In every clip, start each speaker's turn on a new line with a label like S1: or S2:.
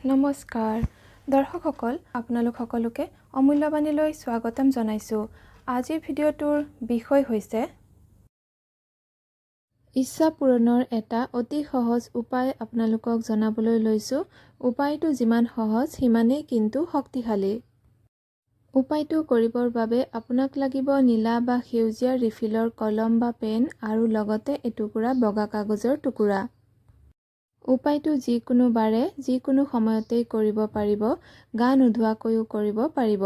S1: নমস্কাৰ। দৰ্শকসকল আপোনালোক সকলোকে অমূল্যবাণীলৈ স্বাগতম জনাইছোঁ। আজিৰ ভিডিঅ'টোৰ বিষয় হৈছে ইচ্ছা পূৰণৰ এটা অতি সহজ উপায় আপোনালোকক জনাবলৈ লৈছোঁ। উপায়টো যিমান সহজ সিমানেই কিন্তু শক্তিশালী। উপায়টো কৰিবৰ বাবে আপোনাক লাগিব নীলা বা সেউজীয়া ৰিফিলৰ কলম বা পেন আৰু লগতে এটুকুৰা বগা কাগজৰ টুকুৰা। উপায়টো যিকোনো বাৰে যিকোনো সময়তেই কৰিব পাৰিব গা নোধোৱাকৈও কৰিব পাৰিব।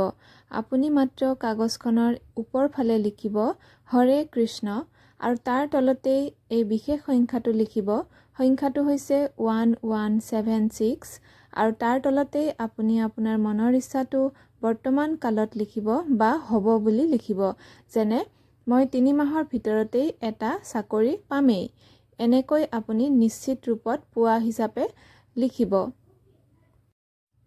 S1: আপুনি মাত্ৰ কাগজখনৰ ওপৰ ফালে লিখিব হৰে কৃষ্ণ আৰু তাৰ তলতেই এই বিশেষ সংখ্যাটো লিখিব। সংখ্যাটো হৈছে ওৱান ওৱান ছেভেন ছিক্স আৰু তাৰ তলতেই আপুনি আপোনাৰ মনৰ ইচ্ছাটো বৰ্তমান কালত লিখিব বা হ'ব বুলি লিখিব। যেনে মই তিনি মাহৰ ভিতৰতেই এটা চাকৰি পামেই এনেকৈ আপুনি নিশ্চিত ৰূপত পোৱা হিচাপে লিখিব।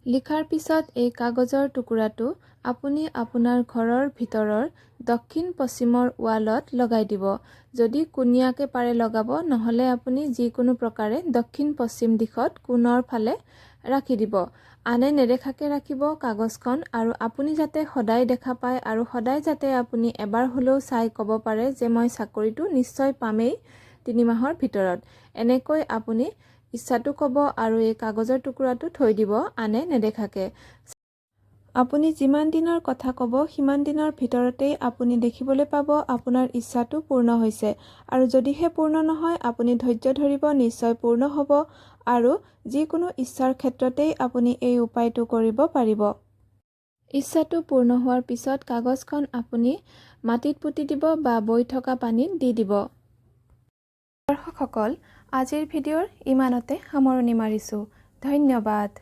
S1: লিখাৰ পিছত এই কাগজৰ টুকুৰাটো আপুনি আপোনাৰ ঘৰৰ ভিতৰৰ দক্ষিণ পশ্চিমৰ ৱালত লগাই দিব। যদি কোণীয়াকৈ পাৰে লগাব নহ'লে আপুনি যিকোনো প্ৰকাৰে দক্ষিণ পশ্চিম দিশত কোণৰ ফালে ৰাখি দিব। আনে নেদেখাকৈ ৰাখিব কাগজখন আৰু আপুনি যাতে সদায় দেখা পায় আৰু সদায় যাতে আপুনি এবাৰ হ'লেও চাই ক'ব পাৰে যে মই চাকৰিটো নিশ্চয় পামেই তিনি মাহৰ ভিতৰত। এনেকৈ আপুনি ইচ্ছাটো ক'ব আৰু এই কাগজৰ টুকুৰাটো থৈ দিব আনে নেদেখাকৈ। আপুনি যিমান দিনৰ কথা ক'ব সিমান দিনৰ ভিতৰতেই আপুনি দেখিবলৈ পাব আপোনাৰ ইচ্ছাটো পূৰ্ণ হৈছে। আৰু যদিহে পূৰ্ণ নহয় আপুনি ধৈৰ্য ধৰিব নিশ্চয় পূৰ্ণ হ'ব আৰু যিকোনো ইচ্ছাৰ ক্ষেত্ৰতেই আপুনি এই উপায়টো কৰিব পাৰিব। ইচ্ছাটো পূৰ্ণ হোৱাৰ পিছত কাগজখন আপুনি মাটিত পুতি দিব বা বৈ থকা পানীত দি দিব। দৰ্শকসকল আজিৰ ভিডিঅ'ৰ ইমানতে সামৰণি মাৰিছোঁ। ধন্যবাদ।